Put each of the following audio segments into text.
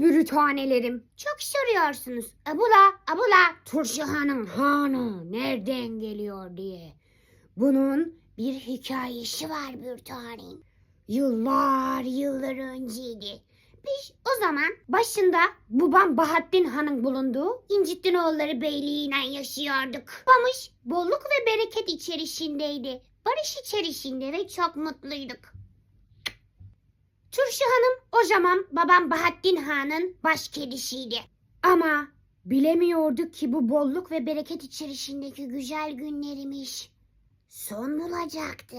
bürütanelerim. Çok soruyorsunuz. Abula, abula, Turşu Hanım hanı nereden geliyor diye. Bunun bir hikayesi var bürtanem. Yıllar yıllar önceydi. Biz o zaman başında babam Bahattin Han'ın bulunduğu İncittinoğulları Beyliği'yle yaşıyorduk. Babamız bolluk ve bereket içerisindeydi. Barış içerisinde ve çok mutluyduk. Turşu Hanım o zaman babam Bahattin Han'ın baş kedisiydi. Ama bilemiyorduk ki bu bolluk ve bereket içerisindeki güzel günlerimiz son bulacaktı.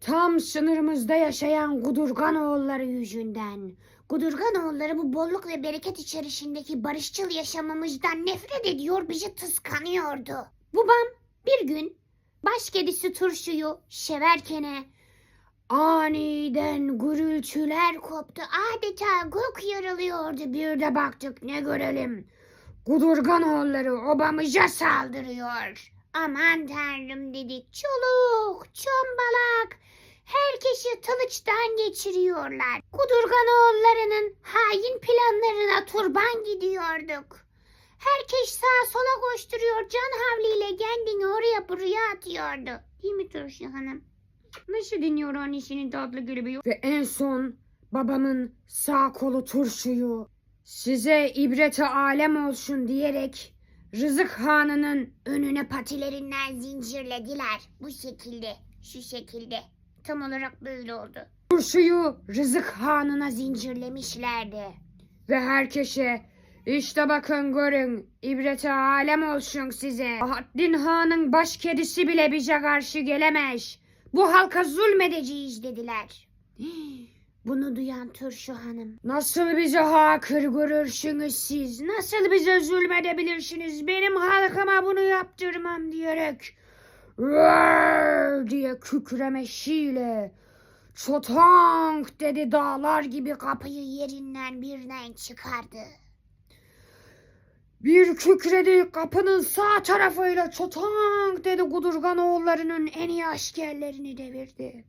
Tam sınırımızda yaşayan Gudurgan oğulları yüzünden. Gudurgan oğulları bu bolluk ve bereket içerisindeki barışçıl yaşamamızdan nefret ediyor, bizi kıskanıyordu. Babam bir gün baş kedisi turşuyu severken aniden gürültüler koptu. Adeta gök yarılıyordu. Bir de baktık ne görelim. Gudurgan oğulları obamıza saldırıyor. Aman tanrım dedik. Çoluk, çombalak, herkesi kılıçtan geçiriyorlar. Kudurgan oğullarının hain planlarına turban gidiyorduk. Herkes sağa sola koşturuyor. Can havliyle kendini oraya buraya atıyordu. Değil mi Turşu Hanım? Nasıl dinliyor annesinin tatlı gülübü? Ve en son babamın sağ kolu turşuyu size ibrete alem olsun diyerek Rızık Hanı'nın önüne patilerinden zincirlediler. Bu şekilde, şu şekilde. Tam olarak böyle oldu. Turşuyu Rızık Hanı'na zincirlemişlerdi. Ve herkese işte bakın görün ibrete alem olsun size. Bahattin Han'ın baş kedisi bile bize karşı gelemez. Bu halka zulmedeceğiz dediler. Bunu duyan Turşu Hanım. Nasıl bize hakır görürsünüz siz? Nasıl bize zulmedebilirsiniz? Benim halkıma bunu yaptırmam diyerek. "Rrrr!" diye kükremesiyle. Çotank dedi dağlar gibi kapıyı yerinden birden çıkardı. Bir kükredi kapının sağ tarafıyla çotank dedi Gudurgan oğullarının en iyi askerlerini devirdi.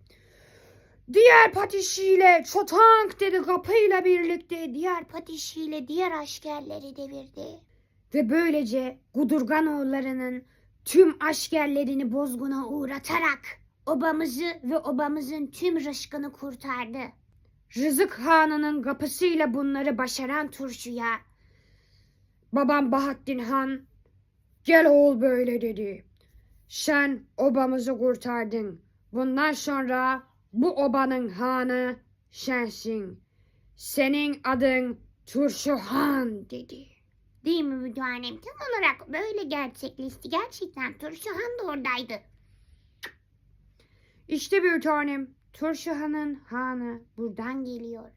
Diğer patişiyle çotank dedi kapıyla birlikte diğer patişiyle diğer askerleri devirdi. Ve böylece Gudurgan oğullarının tüm askerlerini bozguna uğratarak obamızı ve obamızın tüm rızkını kurtardı. Rızık Hanı'nın kapısıyla bunları başaran turşuya babam Bahattin Han gel oğul böyle dedi. Sen obamızı kurtardın. Bundan sonra bu obanın hanı sensin. Senin adın Turşu Han dedi. Değil mi müdahale? Tam olarak böyle gerçekleşti. Gerçekten Turşu Han da oradaydı. İşte bir tanem. Turşu Han'ın hanı buradan geliyor.